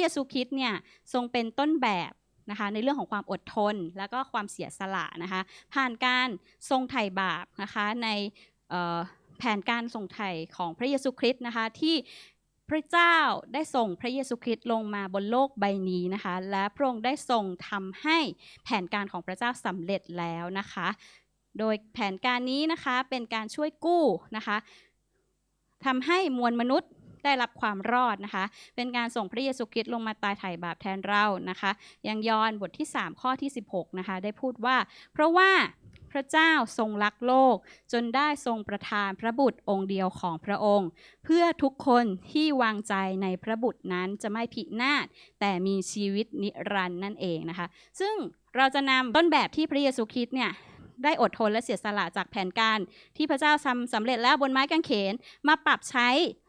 เยซูคริสต์เนี่ยทรงเป็นต้นแบบนะคะในเรื่องของความอดทนแล้วก็ความเสียสละนะคะผ่านการทรงไถ่บาปนะคะในแผนการทรงไถ่ของพระเยซูคริสต์นะคะที่พระเจ้าได้ส่งพระเยซูคริสต์ลงมาบนโลกใบนี้นะคะและพระองค์ได้ทรงทำให้แผนการของพระเจ้าสำเร็จแล้วนะคะโดยแผนการนี้นะคะเป็นการช่วยกู้นะคะทำให้มวลมนุษย์ ได้รับความรอดนะคะ เป็นการส่งพระเยซูคริสต์ลงมาตายไถ่บาปแทนเรานะคะ ยังยอห์นบทที่ 3 ข้อที่ 16นะคะได้พูดว่า เพราะว่าพระเจ้าทรงรักโลก จนได้ทรงประทานพระบุตรองค์เดียวของพระองค์ เพื่อทุกคนที่วางใจในพระบุตรนั้นจะไม่พิดนาศแต่มีชีวิตนิรันดร์นั่นเองนะคะ ซึ่งเราจะนำต้นแบบที่พระเยซูคริสต์เนี่ย ได้อดทนและเสียสละจากแผนการ ที่พระเจ้าทำสำเร็จแล้วบนไม้กางเขนมาปรับใช้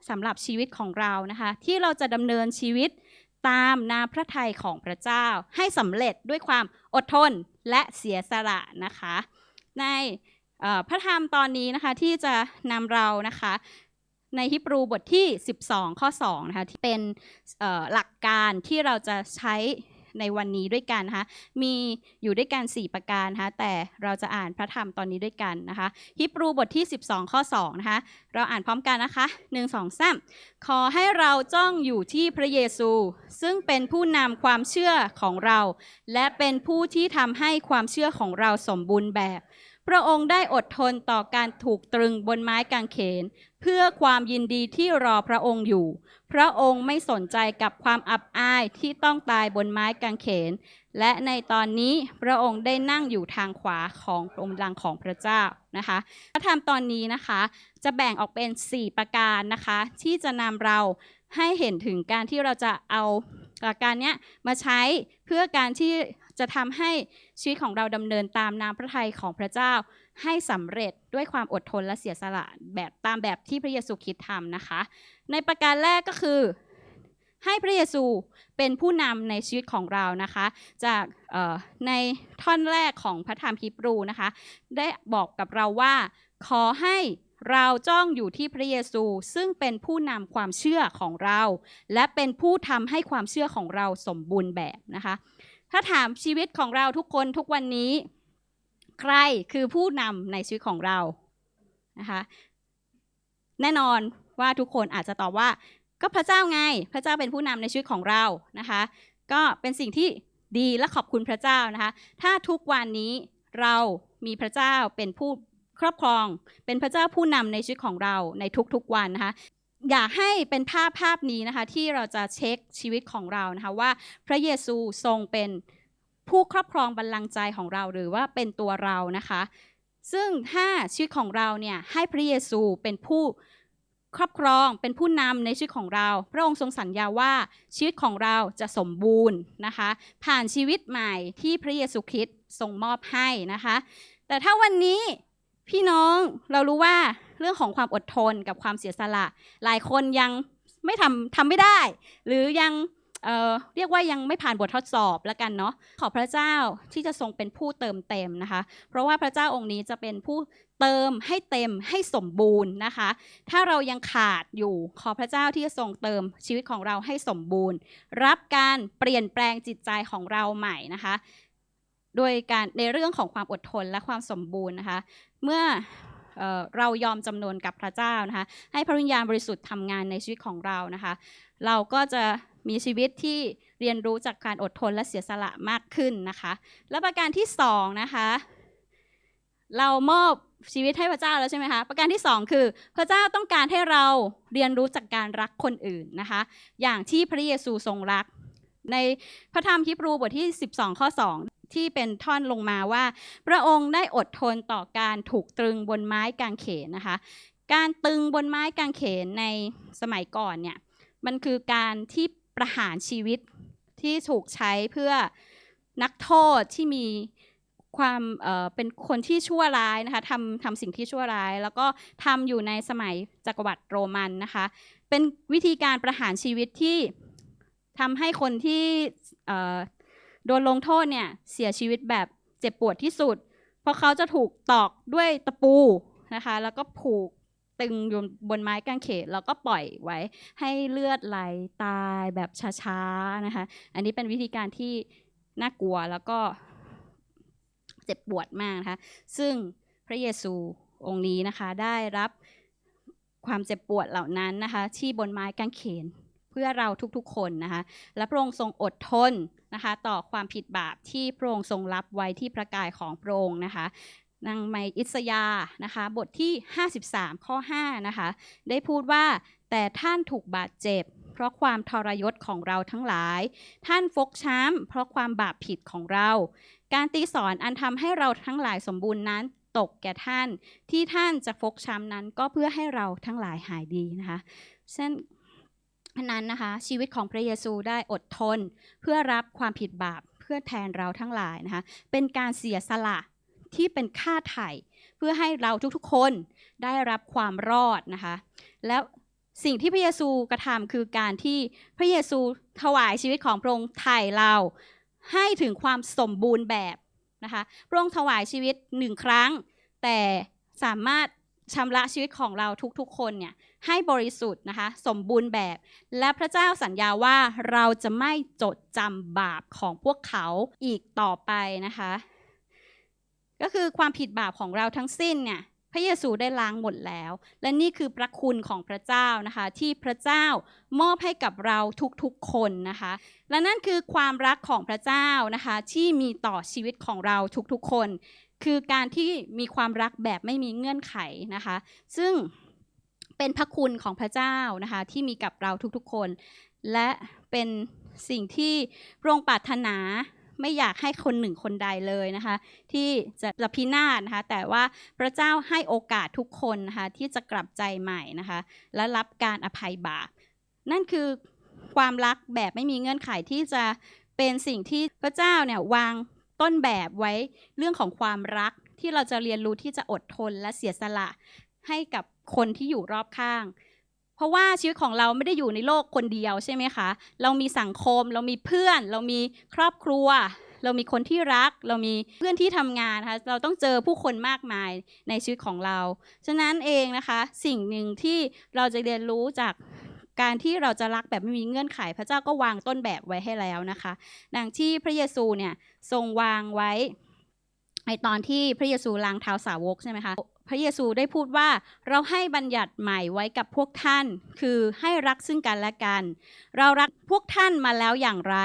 สำหรับชีวิตของเรานะคะ ที่เราจะดำเนินชีวิตตามนาพระทัยของพระเจ้า ให้สำเร็จด้วยความอดทนและเสียสละนะคะ ในพระธรรมตอนนี้นะคะที่จะนำเรานะคะในฮิบรูบทที่ 12 ข้อ2นะคะที่เป็นหลักการที่เราจะใช้ ในวันนี้ด้วยกันนะคะมีอยู่ด้วยกัน 4 ประการนะคะแต่เราจะอ่านพระธรรมตอนนี้ด้วยกันนะคะฮิบรูบทที่ 12 ข้อ2นะคะเราอ่านพร้อมกันนะคะ 1 2 3 ขอให้เราจ้องอยู่ที่พระเยซู ซึ่งเป็นผู้นำความเชื่อของเรา และเป็นผู้ที่ทำให้ความเชื่อของเราสมบูรณ์แบบ ระองค์ได้อดทนต่อการถูกตรึงบนไม้กางเขน เพื่อความยินดีที่รอพระองค์อยู่ พระองค์ไม่สนใจกับความอับอายที่ต้องตายบนไม้กางเขน และในตอนนี้พระองค์ได้นั่งอยู่ทางขวาของพระองค์ลังของพระเจ้านะคะพระธรรมตอนนี้นะคะจะแบ่งออกเป็น 4 ประการนะคะ ที่จะนำเราให้เห็นถึงการที่เราจะเอาหลักการเนี้ยมาใช้เพื่อการที่ จะทำให้ชีวิตของเราดำเนินตามน้ำพระทัยของพระเจ้า ให้สำเร็จด้วยความอดทนและเสียสละแบบตามแบบที่พระเยซูคริสต์ทำนะคะ ในประการแรกก็คือให้พระเยซูเป็นผู้นำในชีวิตของเรานะคะ จากในท่อนแรกของพระธรรมฮิบรูนะคะ ได้บอกกับเราว่าขอให้เราจ้องอยู่ที่พระเยซูซึ่งเป็นผู้นำความเชื่อของเรา และเป็นผู้ทำให้ความเชื่อของเราสมบูรณ์แบบนะคะ ถ้าถามชีวิตของเราทุกคนทุกวันนี้ ใครคือผู้นำในชีวิตของเรานะคะแน่นอนว่าทุกคนอาจจะตอบว่า ก็พระเจ้าไง พระเจ้าเป็นผู้นำในชีวิตของเรานะคะ ก็เป็นสิ่งที่ดีและขอบคุณพระเจ้านะคะ ถ้าทุกวันนี้เรามีพระเจ้าเป็นผู้ครอบครอง เป็นพระเจ้าผู้นำในชีวิตของเราในทุกๆวันนะคะ อยากให้เป็นภาพภาพนี้นะคะที่เราจะเช็คชีวิตของเรานะคะว่าพระเยซูทรงเป็นผู้ครอบครองบัลลังก์ใจของเราหรือว่าเป็นตัวเรานะคะ ซึ่งถ้าชีวิตของเราเนี่ยให้พระเยซูเป็นผู้ครอบครองเป็นผู้นำในชีวิตของเรา พระองค์ทรงสัญญาว่าชีวิตของเราจะสมบูรณ์นะคะ ผ่านชีวิตใหม่ที่พระเยซูคริสต์ทรงมอบให้นะคะ แต่ถ้าวันนี้พี่น้องเรารู้ว่า เรื่องของความอดทนกับความเสียสละ หลายคนยังไม่ทำทำไม่ได้ หรือยังเเรียกว่ายังไม่ผ่านบททดสอบแล้วกันเนาะขอพระเจ้าที่จะทรงเป็นผู้เติมเต็มนะคะ เพราะว่าพระเจ้าองค์นี้จะเป็นผู้เติมให้เต็มให้สมบูรณ์นะคะ ถ้าเรายังขาดอยู่ขอพระเจ้าที่จะทรงเติมชีวิตของเราให้สมบูรณ์ รับการเปลี่ยนแปลงจิตใจของเราใหม่นะคะ โดยการในเรื่องของความอดทนและความสมบูรณ์นะคะ เมื่อ เเรายอมจำนนกับพระเจ้านะคะ ให้พระวิญญาณบริสุทธิ์ทำงานในชีวิตของเรานะคะ เราก็จะมีชีวิตที่เรียนรู้จากการอดทนและเสียสละมากขึ้นนะคะ และประการที่สองนะคะ เรามอบชีวิตให้พระเจ้าแล้วใช่ไหมคะ ประการที่สองคือ พระเจ้าต้องการให้เราเรียนรู้จากการรักคนอื่นนะคะ อย่างที่พระเยซูทรงรัก ในพระธรรมฮิบรูบทที่ 12 ข้อ 2 ที่เป็นท่อนลงมาว่า พระองค์ได้อดทนต่อการถูกตรึงบนไม้กางเขนนะคะ การตึงบนไม้กางเขนในสมัยก่อนเนี่ยมันคือการที่ประหารชีวิตที่ถูกใช้เพื่อนักโทษที่มีความเเป็นคนที่ชั่วร้ายนะคะทำทำสิ่งที่ชั่วร้าย แล้วก็ทำอยู่ในสมัยจักรวรรดิโรมันนะคะ เป็นวิธีการประหารชีวิตที่ทำให้คนที่เโดนลงโทษเนี่ยเสียชีวิตแบบเจ็บปวดที่สุด เพราะเขาจะถูกตอกด้วยตะปูนะคะ แล้วก็ผูกตึงอยู่บนไม้กางเขนแล้วก็ปล่อยไว้ให้เลือดไหลตายแบบช้าๆนะคะ อันนี้เป็นวิธีการที่น่ากลัวแล้วก็เจ็บปวดมากนะคะ ซึ่งพระเยซูองค์นี้นะคะได้รับความเจ็บปวดเหล่านั้นนะคะ ที่บนไม้กางเขน เพื่อเราทุกๆคนนะคะ และพระองค์ทรงอดทนนะคะ ต่อความผิดบาปที่พระองค์ทรงรับไว้ที่พระกายของพระองค์นะคะนางไมอิสยานะคะ บทที่ 53 ข้อ 5 นะคะ ได้พูดว่าแต่ท่านถูกบาดเจ็บ เพราะความทรยศของเราทั้งหลาย ท่านฟกช้ำเพราะความบาปผิดของเรา การตีสอนอันทำให้เราทั้งหลายสมบูรณ์นั้นตกแก่ท่านที่ท่านจะฟกช้ำนั้นก็เพื่อให้เราทั้งหลายหายดีนะคะเช่น นั้นนะคะ ชีวิตของพระเยซูได้อดทน เพื่อรับความผิดบาปเพื่อแทนเราทั้งหลายนะคะเป็นการเสียสละที่เป็นค่าไถ่เพื่อให้เราทุกๆคนได้รับความรอดนะคะ แล้วสิ่งที่พระเยซูกระทำคือการที่พระเยซูถวายชีวิตของพระองค์ไถ่เราให้ถึงความสมบูรณ์แบบนะคะ พระองค์ถวายชีวิตหนึ่งครั้ง แต่สามารถ ชำระชีวิตของเราทุกๆ คนเนี่ยให้บริสุทธิ์นะคะ สมบูรณ์แบบ และพระเจ้าสัญญาว่าเราจะไม่จดจำบาปของพวกเขาอีกต่อไปนะคะ ก็คือความผิดบาปของเราทั้งสิ้นเนี่ยพระเยซูได้ล้างหมดแล้ว และนี่คือพระคุณของพระเจ้านะคะ ที่พระเจ้ามอบให้กับเราทุกๆคนนะคะ และนั่นคือความรักของพระเจ้านะคะ ที่มีต่อชีวิตของเราทุกๆคน คือการที่มีความรักแบบไม่มีเงื่อนไขนะคะ ซึ่งเป็นพระคุณของพระเจ้านะคะที่มีกับเราทุกๆคน และเป็นสิ่งที่พระองค์ปรารถนาไม่อยากให้คนหนึ่งคนใดเลยนะคะ ที่จะจะพินาศนะคะ แต่ว่าพระเจ้าให้โอกาสทุกคนนะคะที่จะกลับใจใหม่นะคะ และรับการอภัยบาปนั่นคือความรักแบบไม่มีเงื่อนไขที่จะเป็นสิ่งที่พระเจ้าเนี่ยวาง ต้นแบบไว้เรื่องของความรักที่เราจะเรียนรู้ที่จะอดทนและเสียสละให้กับคนที่อยู่รอบข้าง เพราะว่าชีวิตของเราไม่ได้อยู่ในโลกคนเดียวใช่ไหมคะ เรามีสังคม เรามีเพื่อน เรามีครอบครัว เรามีคนที่รัก เรามีเพื่อนที่ทำงานนะคะเราต้องเจอผู้คนมากมายในชีวิตของเรา ฉะนั้นเองนะคะ สิ่งหนึ่งที่เราจะเรียนรู้จาก การที่เราจะรักแบบไม่มีเงื่อนไข พระเจ้าก็วางต้นแบบไว้ให้แล้วนะคะดังที่พระเยซูเนี่ยทรงวางไว้ในตอนที่พระเยซูล้างเท้าสาวกใช่ไหมคะพระเยซูได้พูดว่าเราให้บัญญัติใหม่ไว้กับพวกท่าน คือให้รักซึ่งกันและกัน เรารักพวกท่านมาแล้วอย่างไร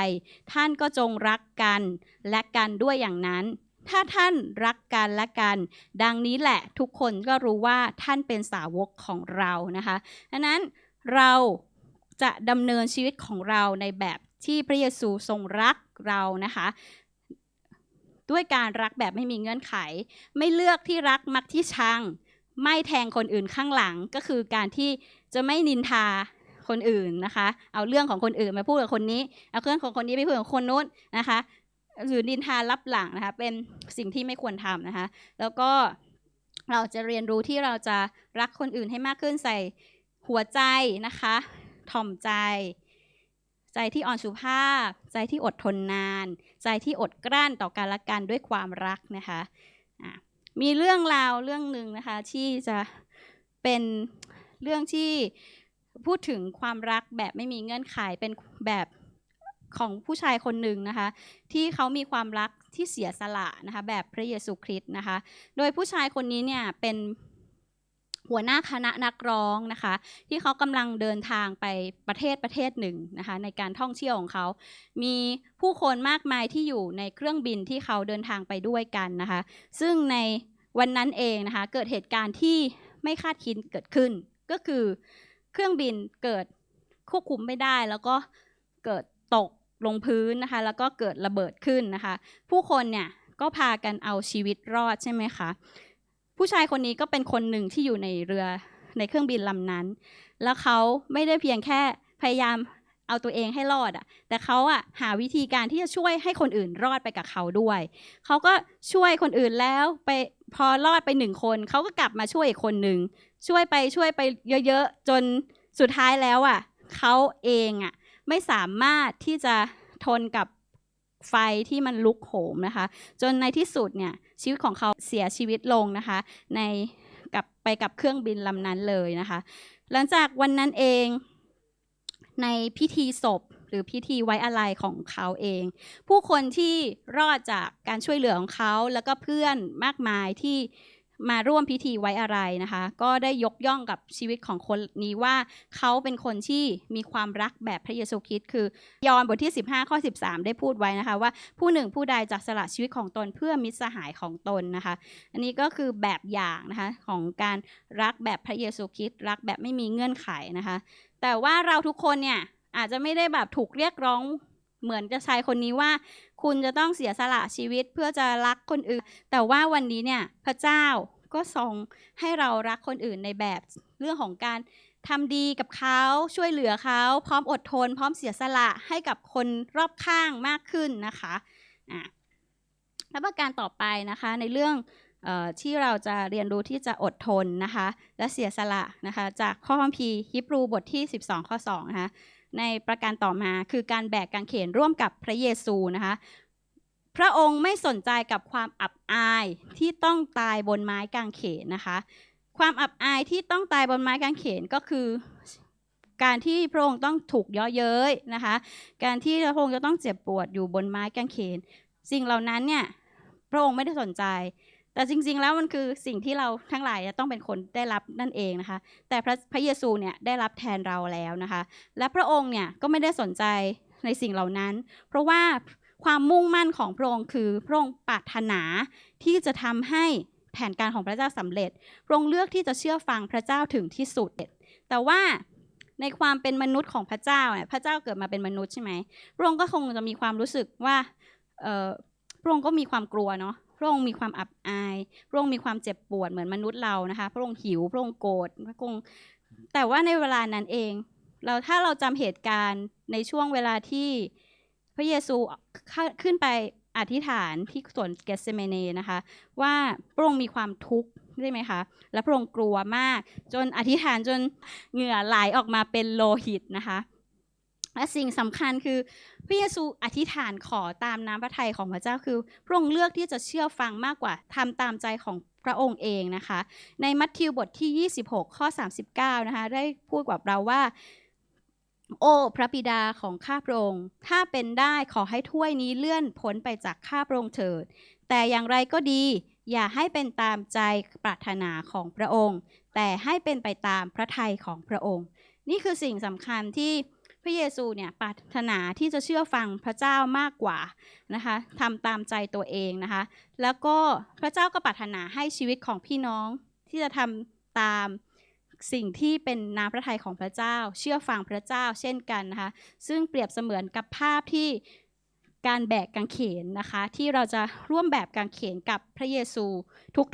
ท่านก็จงรักกันและกันด้วยอย่างนั้น ถ้าท่านรักกันและกัน ดังนี้แหละทุกคนก็รู้ว่าท่านเป็นสาวกของเรานะคะดังนั้น เราจะดำเนินชีวิตของเราในแบบที่พระเยซูทรงรักเรานะคะ ด้วยการรักแบบไม่มีเงื่อนไข ไม่เลือกที่รักมักที่ชัง ไม่แทงคนอื่นข้างหลังก็คือการที่จะไม่นินทาคนอื่นนะคะ เอาเรื่องของคนอื่นมาพูดกับคนนี้ เอาเรื่องของคนนี้ไปพูดกับคนนู้นนะคะ หรือนินทารับหลังนะคะ เป็นสิ่งที่ไม่ควรทำนะคะ แล้วก็เราจะเรียนรู้ที่เราจะรักคนอื่นให้มากขึ้นใส่ หัวใจนะคะ ถ่อมใจ ใจที่อ่อนสุภาพ ใจที่อดทนนาน ใจที่อดกลั้นต่อการละกันด้วยความรักนะคะะมีเรื่องราวเรื่องหนึ่งนะคะที่จะเป็นเรื่องที่พูดถึงความรักแบบไม่มีเงื่อนไขเป็นแบบของผู้ชายคนหนึ่งนะคะ ที่เขามีความรักที่เสียสละนะคะ แบบพระเยซูคริสต์นะคะ โดยผู้ชายคนนี้เนี่ยเป็น หัวหน้าคณะนักร้องนะคะ ที่เขากำลังเดินทางไปประเทศประเทศหนึ่งนะคะ ในการท่องเที่ยวของเขา มีผู้คนมากมายที่อยู่ในเครื่องบินที่เขาเดินทางไปด้วยกันนะคะ ซึ่งในวันนั้นเองนะคะ เกิดเหตุการณ์ที่ไม่คาดคิดเกิดขึ้น ก็คือเครื่องบินเกิดควบคุมไม่ได้ แล้วก็เกิดตกลงพื้นนะคะ แล้วก็เกิดระเบิดขึ้นนะคะ ผู้คนเนี่ยก็พากันเอาชีวิตรอดใช่ไหมคะ ผู้ชายคนนี้ก็เป็นคนหนึ่งที่อยู่ในเรือในเครื่องบินลำนั้น แล้วเขาไม่ได้เพียงแค่พยายามเอาตัวเองให้รอดอะแต่เขาอะหาวิธีการที่จะช่วยให้คนอื่นรอดไปกับเขาด้วย เขาก็ช่วยคนอื่นแล้วไปพอรอดไปหนึ่งคน เขาก็กลับมาช่วยอีกคนหนึ่ง ช่วยไปช่วยไปเยอะๆ จนสุดท้ายแล้วอะเขาเองอะไม่สามารถที่จะทนกับไฟที่มันลุกโหมนะคะ จนในที่สุดเนี่ย ชีวิตของเขาเสียชีวิตลงนะคะ ในกับไปกับเครื่องบินลำนั้นเลยนะคะ หลังจากวันนั้นเองในพิธีศพหรือพิธีไว้อาลัยของเขาเอง ผู้คนที่รอดจากการช่วยเหลือของเขาแล้วก็เพื่อนมากมายที่ มาร่วมพิธีไว้อะไรนะคะ ก็ได้ยกย่องกับชีวิตของคนนี้ว่าเขาเป็นคนที่มีความรักแบบพระเยซูคริสต์คือยอห์นบทที่ 15 ข้อ 13 ได้พูดไว้นะคะ ว่าผู้หนึ่งผู้ใดจากสละชีวิตของตนเพื่อมิตรสหายของตนนะคะ อันนี้ก็คือแบบอย่างนะคะของการรักแบบพระเยซูคริสต์รักแบบไม่มีเงื่อนไขนะคะ แต่ว่าเราทุกคนเนี่ยอาจจะไม่ได้แบบถูกเรียกร้อง เหมือนกับชายคนนี้ว่า คุณจะต้องเสียสละชีวิตเพื่อจะรักคนอื่น แต่ว่าวันนี้เนี่ยพระเจ้าก็ทรงให้เรารักคนอื่นในแบบเรื่องของการทำดีกับเขาช่วยเหลือเขาพร้อมอดทน พร้อมเสียสละให้กับคนรอบข้างมากขึ้นนะคะอะแล้วประการต่อไปนะคะในเรื่องออที่เราจะเรียนรู้ที่จะอดทนนะคะและเสียสละนะคะจากข้อคัมภีร์ฮิบรูบทที่ 12 ข้อ2นะคะ ในประการต่อมาคือการแบกกางเขนร่วมกับพระเยซูนะคะ พระองค์ไม่สนใจกับความอับอายที่ต้องตายบนไม้กางเขนนะคะ ความอับอายที่ต้องตายบนไม้กางเขนก็คือ การที่พระองค์ต้องถูกย่อเย้ยนะคะ การที่พระองค์จะต้องเจ็บปวดอยู่บนไม้กางเขนสิ่งเหล่านั้นเนี่ยพระองค์ไม่ได้สนใจ แต่จริงๆแล้วมันคือสิ่งที่เราทั้งหลายจะต้องเป็นคนได้รับนั่นเองนะคะ แต่พระพระเยซูเนี่ยได้รับแทนเราแล้วนะคะ และพระองค์เนี่ยก็ไม่ได้สนใจในสิ่งเหล่านั้น เพราะว่าความมุ่งมั่นของพระองค์คือพระองค์ปรารถนาที่จะทำให้แผนการของพระเจ้าสำเร็จ พระองค์เลือกที่จะเชื่อฟังพระเจ้าถึงที่สุด แต่ว่าในความเป็นมนุษย์ของพระเจ้าเนี่ยพระเจ้าเกิดมาเป็นมนุษย์ใช่ไหมพระองค์ก็คงจะมีความรู้สึกว่าพระองค์ก็มีความกลัวเนาะ พระองค์มีความอับอาย พระองค์มีความเจ็บปวดเหมือนมนุษย์เรานะคะ พระองค์หิว พระองค์โกรธ พระองค์ แต่ว่าในเวลานั้นเอง เราถ้าเราจำเหตุการณ์ในช่วงเวลาที่พระเยซูขึ้นไปอธิษฐานที่สวนเกสเซเมเนนะคะ ว่าพระองค์มีความทุกข์ใช่ไหมคะ และพระองค์กลัวมาก จนอธิษฐานจนเหงื่อไหลออกมาเป็นโลหิตนะคะ และสิ่งสำคัญคือพระเยซูอธิษฐานขอตามน้ำพระทัยของพระเจ้าคือพระองค์เลือกที่จะเชื่อฟังมากกว่าทำตามใจของพระองค์เองนะคะ ในมัทธิวบทที่ 26 ข้อ 39 นะคะ ได้พูดกับเราว่า โอ้พระบิดาของข้าพระองค์ ถ้าเป็นได้ขอให้ถ้วยนี้เลื่อนพ้นไปจากข้าพระองค์เถิด แต่อย่างไรก็ดี อย่าให้เป็นตามใจปรารถนาของพระองค์ แต่ให้เป็นไปตามพระทัยของพระองค์ นี่คือสิ่งสำคัญที่ ระเยซูเนี่ยปรารถนาที่จะเชื่อฟังพระเจ้ามากกว่านะคะทำตามใจตัวเองนะคะ แล้วก็พระเจ้าก็ปรารถนาให้ชีวิตของพี่น้องที่จะทำตามสิ่งที่เป็นน้ำพระทัยของพระเจ้า เชื่อฟังพระเจ้าเช่นกันนะคะ ซึ่งเปรียบเสมือนกับภาพที่การแบกกางเขนนะคะ ที่เราจะร่วมแบบกางเขนกับพระเยซู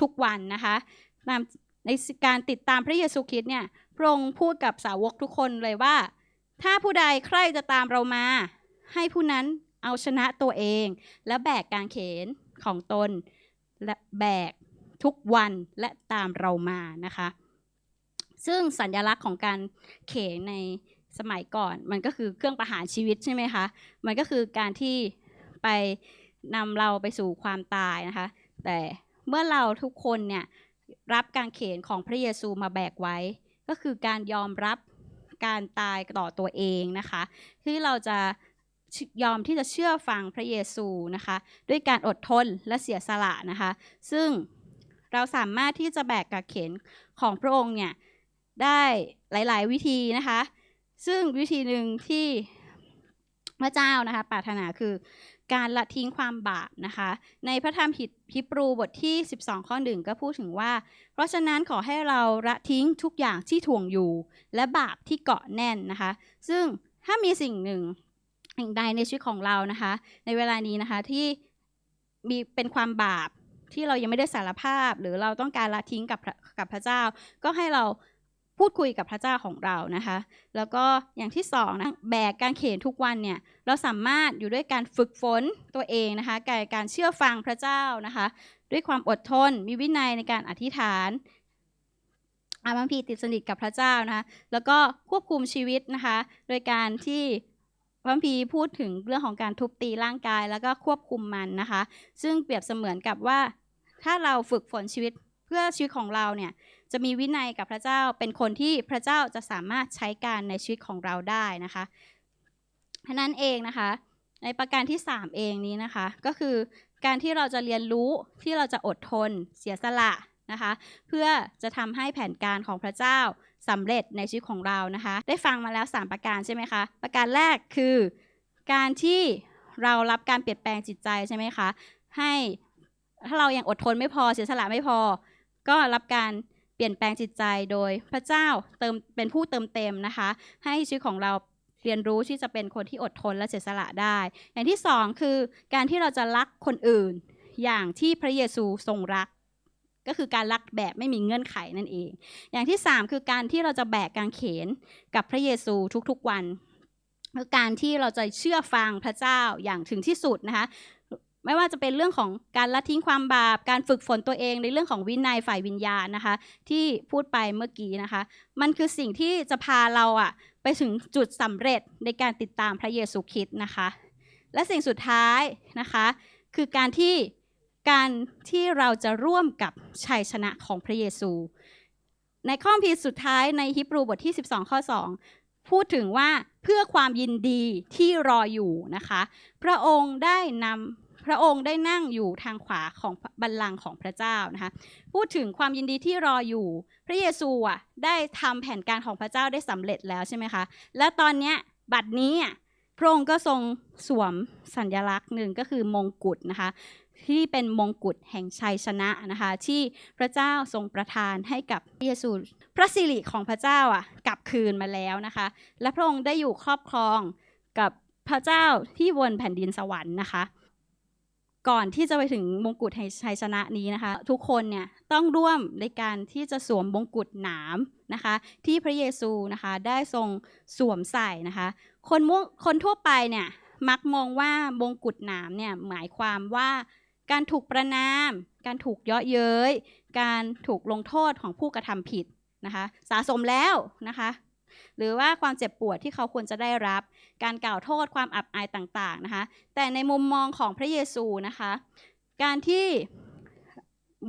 ทุกๆวันนะคะในการติดตามพระเยซูคริสต์เนี่ยพระองค์พูดกับสาวกทุกคนเลยว่า ถ้าผู้ใดใครจะตามเรามา ให้ผู้นั้นเอาชนะตัวเอง และแบกกางเขนของตน และแบกทุกวันและตามเรามานะคะ ซึ่งสัญลักษณ์ของการเขนในสมัยก่อน มันก็คือเครื่องประหารชีวิตใช่ไหมคะมันก็คือการที่ไปนำเราไปสู่ความตายนะคะ แต่เมื่อเราทุกคนเนี่ยรับการเขนของพระเยซูมาแบกไว้ ก็คือการยอมรับ การตายต่อตัวเองนะคะที่เราจะยอมที่จะเชื่อฟังพระเยซูนะคะ ด้วยการอดทนและเสียสละนะคะ ซึ่งเราสามารถที่จะแบกกับเข็นของพระองค์เนี่ยได้หลาย ๆ วิธีนะคะ ซึ่งวิธีหนึ่งที่ พระเจ้านะคะปรารถนาคือการละทิ้งความบาปนะคะ ในพระธรรมฮิบรูบทที่ 12 ข้อหนึ่งก็พูดถึงว่า เพราะฉะนั้นขอให้เราละทิ้งทุกอย่างที่ถ่วงอยู่ และบาปที่เกาะแน่นนะคะ ซึ่งถ้ามีสิ่งหนึ่งสิ่งใดในชีวิตของเรานะคะ ในเวลานี้นะคะที่มีเป็นความบาปที่เรายังไม่ได้สารภาพ หรือเราต้องการละทิ้งกับกับพระเจ้า ก็ให้เรา พูดคุยกับพระเจ้าของเรานะคะ แล้วก็อย่างที่สองนะแบกการเขนทุกวันเนี่ยเราสามารถอยู่ด้วยการฝึกฝนตัวเองนะคะการการเชื่อฟังพระเจ้านะคะ ด้วยความอดทนมีวินัยในการอธิษฐานอาบังพีติดสนิทกับพระเจ้านะคะแล้วก็ควบคุมชีวิตนะคะ โดยการที่พระพีพูดถึงเรื่องของการทุบตีร่างกายแล้วก็ควบคุมมันนะคะ ซึ่งเปรียบเสมือนกับว่า ถ้าเราฝึกฝนชีวิตเพื่อชีวิตของเราเนี่ย จะมีวินัยกับพระเจ้าเป็นคนที่พระเจ้าจะสามารถใช้การในชีวิตของเราได้นะคะฉะนั้นเองนะคะ ในประการที่ 3 เองนี้นะคะ ก็คือการที่เราจะเรียนรู้ที่เราจะอดทนเสียสละนะคะ เพื่อจะทำให้แผนการของพระเจ้าสำเร็จในชีวิตของเรานะคะ ได้ฟังมาแล้ว 3 ประการใช่ไหมคะประการแรกคือการที่เรารับการเปลี่ยนแปลงจิตใจใช่ไหมคะให้ถ้าเรายังอดทนไม่พอเสียสละไม่พอ ก็รับการเลี่ยนแปลงจิตใจโดยพระเจ้าเติมเป็นผู้เติมเต็มนะคะ ให้ชีวิตของเราเรียนรู้ที่จะเป็นคนที่อดทนและเสียสละได้ อย่างที่สองคือการที่เราจะรักคนอื่น อย่างที่พระเยซูทรงรัก ก็คือการรักแบบไม่มีเงื่อนไขนั่นเอง อย่างที่สามคือการที่เราจะแบกกางเขนกับพระเยซูทุกๆวันคือการที่เราจะเชื่อฟังพระเจ้าอย่างถึงที่สุดนะคะ ไม่ว่าจะเป็นเรื่องของการละทิ้งความบาป การฝึกฝนตัวเองในเรื่องของวินัยฝ่ายวิญญาณนะคะ ที่พูดไปเมื่อกี้นะคะ มันคือสิ่งที่จะพาเราอะไปถึงจุดสำเร็จในการติดตามพระเยซูคริสต์นะคะ และสิ่งสุดท้ายนะคะ คือการที่การที่เราจะร่วมกับชัยชนะของพระเยซู ในข้อพีร์สุดท้ายในฮิบรูบทที่ 12 ข้อ 2 พูดถึงว่าเพื่อความยินดีที่รออยู่นะคะ พระองค์ได้นำ พระองค์ได้นั่งอยู่ทางขวาของบัลลังก์ของพระเจ้านะคะพูดถึงความยินดีที่รออยู่ พระเยซูอะได้ทำแผนการของพระเจ้าได้สำเร็จแล้วใช่ไหมคะและตอนเนี้ยบัดนี้อะพระองค์ก็ทรงสวมสัญลักษณ์หนึ่งก็คือมงกุฎนะคะที่เป็นมงกุฎแห่งชัยชนะนะคะ ที่พระเจ้าทรงประทานให้กับพระเยซู พระสิริของพระเจ้าอะกลับคืนมาแล้วนะคะ และพระองค์ได้อยู่ครอบครองกับพระเจ้าที่บนแผ่นดินสวรรค์นะคะ ก่อนที่จะไปถึงมงกุฎชัยชนะนี้นะคะ ทุกคนเนี่ยต้องร่วมในการที่จะสวมมงกุฎหนามนะคะ ที่พระเยซูนะคะได้ทรงสวมใส่นะคะ คนมุคนทั่วไปเนี่ยมักมองว่ามงกุฎหนามเนี่ยหมายความว่าการถูกประนาม การถูกเยาะเย้ย การถูกลงโทษของผู้กระทำผิดนะคะ สะสมแล้วนะคะ หรือว่าความเจ็บปวดที่เขาควรจะได้รับ การกล่าวโทษความอับอายต่างๆนะคะ แต่ในมุมมองของพระเยซูนะคะ การที่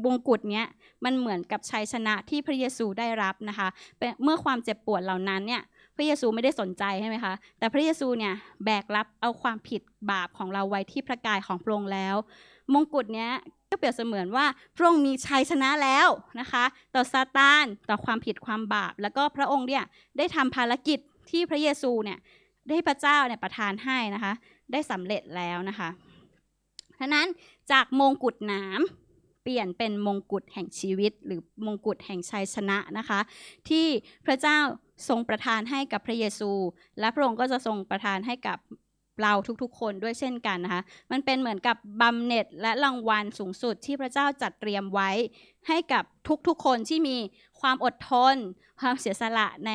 มงกุฎเนี้ยมันเหมือนกับชัยชนะที่พระเยซูได้รับนะคะเมื่อความเจ็บปวดเหล่านั้นเนี่ยพระเยซูไม่ได้สนใจใช่ไหมคะ แต่พระเยซูเนี่ยแบกรับเอาความผิดบาปของเราไว้ที่พระกายของพระองค์แล้ว มงกุฎเนี้ยก็เปรียบเสมือนว่าพระองค์มีชัยชนะแล้วนะคะ ต่อซาตานต่อความผิดความบาป แล้วก็พระองค์เนี่ยได้ทำภารกิจที่พระเยซูเนี่ย ได้พระเจ้าเนี่ยประทานให้นะคะ ได้สำเร็จแล้วนะคะฉะนั้นจากมงกุฎนามเปลี่ยนเป็นมงกุฎแห่งชีวิต หรือมงกุฎแห่งชัยชนะนะคะ ที่พระเจ้าทรงประทานให้กับพระเยซู และพระองค์ก็จะทรงประทานให้กับ เราทุกๆ คนด้วยเช่นกันนะคะ มันเป็นเหมือนกับบำเหน็จและรางวัลสูงสุดที่พระเจ้าจัดเตรียมไว้ ให้กับทุกๆ คนที่มีความอดทน ความเสียสละใน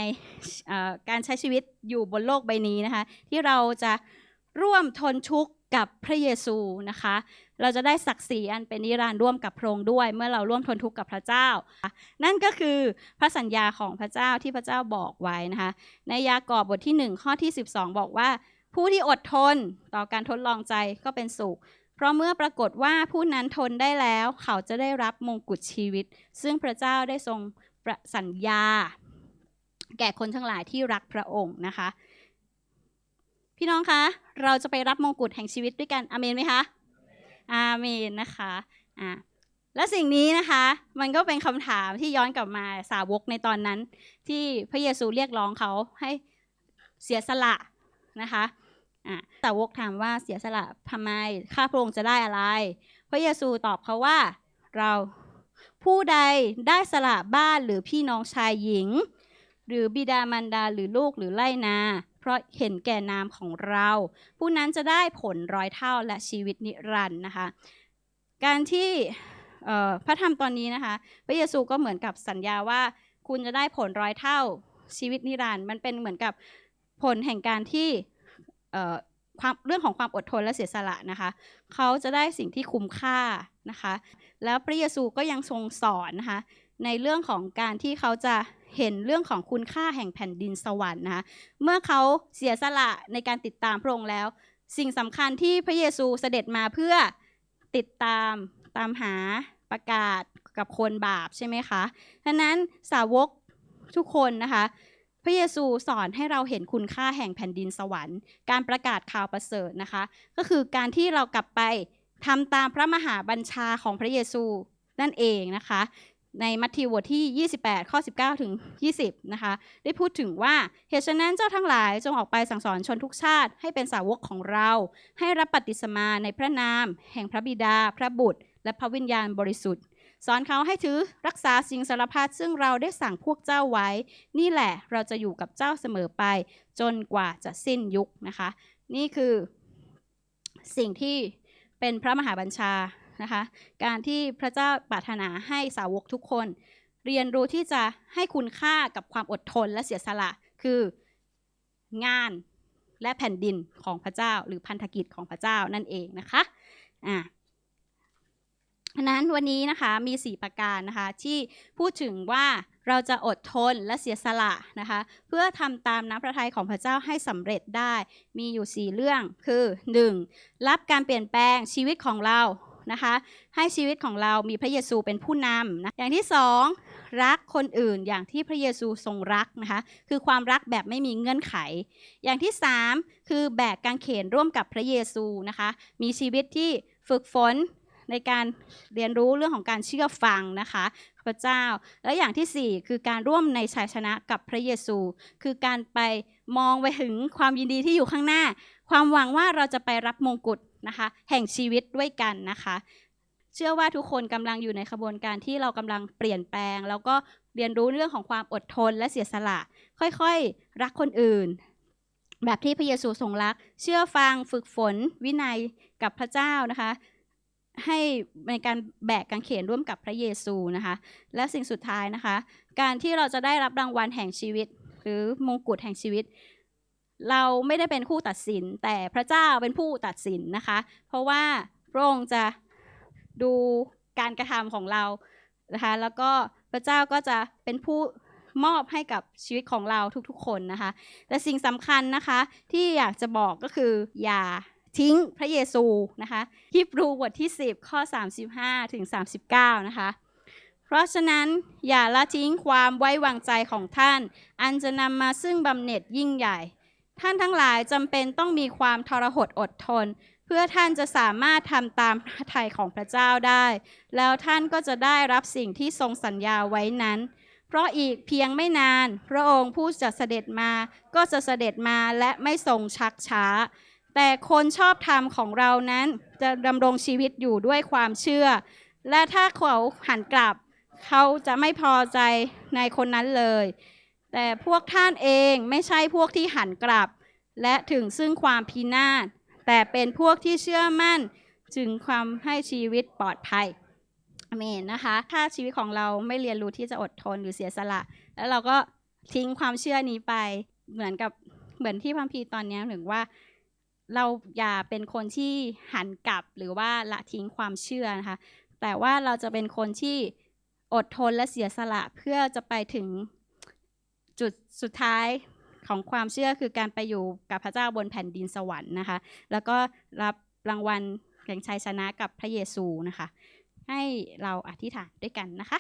การใช้ชีวิตอยู่บนโลกใบนี้นะคะ ที่เราจะร่วมทนทุกข์กับพระเยซูนะคะ เราจะได้ศักดิ์ศรีอันเป็นนิรันดร์ร่วมกับพระองค์ด้วย เมื่อเราร่วมทนทุกข์กับพระเจ้า นั่นก็คือพระสัญญาของพระเจ้าที่พระเจ้าบอกไว้นะคะ ในยากอบบทที่ 1 ข้อที่ 12 บอกว่า ผู้ที่อดทนต่อการทดลองใจก็เป็นสุข เพราะเมื่อปรากฏว่าผู้นั้นทนได้แล้ว เขาจะได้รับมงกุฎชีวิต ซึ่งพระเจ้าได้ทรงประสัญญา แก่คนทั้งหลายที่รักพระองค์นะคะ พี่น้องคะ เราจะไปรับมงกุฎแห่งชีวิตด้วยกันอเมนไหมคะอาเมนนะคะอ่าและสิ่งนี้นะคะ มันก็เป็นคำถามที่ย้อนกลับมาสาวกในตอนนั้น ที่พระเยซูเรียกร้องเขาให้เสียสละนะคะ อ่าสาวกถามว่าเสียสละทำไมข้าพระองค์จะได้อะไร พระเยซูตอบเขาว่า เราผู้ใดได้สละบ้านหรือพี่น้องชายหญิง หรือบิดามารดาหรือลูกหรือไล่นา เพราะเห็นแก่นามของเรา ผู้นั้นจะได้ผลร้อยเท่าและชีวิตนิรันดร์นะคะ การที่พระธรรมตอนนี้นะคะ พระเยซูก็เหมือนกับสัญญาว่าคุณจะได้ผลร้อยเท่าชีวิตนิรันดร์มันเป็นเหมือนกับผลแห่งการที่ ความเรื่องของความอดทนและเสียสละนะคะ เขาจะได้สิ่งที่คุ้มค่านะคะ แล้วพระเยซูก็ยังทรงสอนนะคะในเรื่องของการที่เขาจะเห็นเรื่องของคุณค่าแห่งแผ่นดินสวรรค์นะคะเมื่อเขาเสียสละในการติดตามพระองค์แล้ว สิ่งสำคัญที่พระเยซูเสด็จมาเพื่อติดตามตามหาประกาศกับคนบาปใช่ไหมคะฉะนั้นสาวกทุกคนนะคะ พระเยซูสอนให้เราเห็นคุณค่าแห่งแผ่นดินสวรรค์ การประกาศข่าวประเสริฐนะคะ ก็คือการที่เรากลับไปทำตามพระมหาบัญชาของพระเยซูนั่นเองนะคะ ในมัทธิวบทที่ 28 ข้อ 19 ถึง 20 นะคะ ได้พูดถึงว่าเหตุฉะนั้นเจ้าทั้งหลายจงออกไปสั่งสอนชนทุกชาติให้เป็นสาวกของเรา ให้รับปฏิสมาในพระนาม แห่งพระบิดา พระบุตร และพระวิญญาณบริสุทธิ์ สอนเขาให้ถือรักษาสิ่งสารพัดซึ่งเราได้สั่งพวกเจ้าไว้ นี่แหละเราจะอยู่กับเจ้าเสมอไป จนกว่าจะสิ้นยุคนะคะ นี่คือสิ่งที่เป็นพระมหาบัญชานะคะ การที่พระเจ้าปรารถนาให้สาวกทุกคน เรียนรู้ที่จะให้คุณค่ากับความอดทนและเสียสละคืองานและแผ่นดินของพระเจ้า หรือพันธกิจของพระเจ้านั่นเองนะคะอ่า ฉะนั้นวันนี้นะคะมี 4 ประการนะคะ ที่พูดถึงว่าเราจะอดทนและเสียสละนะคะ เพื่อทำตามน้ำพระทัยของพระเจ้าให้สำเร็จได้ มีอยู่ 4 เรื่องคือ 1. รับการเปลี่ยนแปลงชีวิตของเรานะคะ ให้ชีวิตของเรามีพระเยซูเป็นผู้นำนะอย่างที่ 2 รักคนอื่นอย่างที่พระเยซูทรงรักนะคะ คือความรักแบบไม่มีเงื่อนไข อย่างที่ 3 คือแบกกางเขนร่วมกับพระเยซูนะคะ มีชีวิตที่ฝึกฝน ในการเรียนรู้เรื่องของการเชื่อฟังนะคะพระเจ้า และอย่างที่ 4 คือการร่วมในชัยชนะกับพระเยซู คือการไปมองไปถึงความยินดีที่อยู่ข้างหน้า ความหวังว่าเราจะไปรับมงกุฎนะคะ แห่งชีวิตด้วยกันนะคะ เชื่อว่าทุกคนกำลังอยู่ในขบวนการที่เรากำลังเปลี่ยนแปลง แล้วก็เรียนรู้เรื่องของความอดทนและเสียสละ ค่อยๆ รักคนอื่น แบบที่พระเยซูทรงรัก เชื่อฟังฝึกฝนวินัยกับพระเจ้านะคะ ให้ในการแบกกางเขนร่วมกับพระเยซูนะคะ และสิ่งสุดท้ายนะคะ การที่เราจะได้รับรางวัลแห่งชีวิต หรือมงกุฎแห่งชีวิต เราไม่ได้เป็นผู้ตัดสิน แต่พระเจ้าเป็นผู้ตัดสินนะคะ เพราะว่าพระองค์จะดูการกระทำของเรานะคะแล้วก็พระเจ้าก็จะเป็นผู้มอบให้กับชีวิตของเราทุกๆ คนนะคะ แต่สิ่งสำคัญนะคะที่อยากจะบอกก็คืออย่า ทิ้งพระเยซูนะคะฮิบรูบทที่ 10 ข้อ 35 ถึง 39 นะคะ เพราะฉะนั้นอย่าละทิ้งความไว้วางใจของท่าน อันจะนำมาซึ่งบำเหน็จยิ่งใหญ่ ท่านทั้งหลายจำเป็นต้องมีความทรหดอดทน เพื่อท่านจะสามารถทำตามพระทัยของพระเจ้าได้ แล้วท่านก็จะได้รับสิ่งที่ทรงสัญญาไว้นั้นเพราะอีกเพียงไม่นาน พระองค์ผู้จะเสด็จมาก็จะเสด็จมาและไม่ทรงชักช้า แต่คนชอบธรรมของเรานั้นจะดำรงชีวิตอยู่ด้วยความเชื่อ และถ้าเขาหันกลับ เขาจะไม่พอใจในคนนั้นเลย แต่พวกท่านเองไม่ใช่พวกที่หันกลับ และถึงซึ่งความพินาศแต่เป็นพวกที่เชื่อมั่นถึงความให้ชีวิตปลอดภัยอเมนนะคะ ถ้าชีวิตของเราไม่เรียนรู้ที่จะอดทนหรือเสียสละ แล้วเราก็ทิ้งความเชื่อนี้ไปเหมือนกับเหมือนที่พัมพีตอนนี้ถึงว่า เราอย่าเป็นคนที่หันกลับหรือว่าละทิ้งความเชื่อนะคะ แต่ว่าเราจะเป็นคนที่อดทนและเสียสละเพื่อจะไปถึงจุดสุดท้ายของความเชื่อคือการไปอยู่กับพระเจ้าบนแผ่นดินสวรรค์นะคะ แล้วก็รับรางวัลแห่งชัยชนะกับพระเยซูนะคะ ให้เราอธิษฐานด้วยกันนะคะ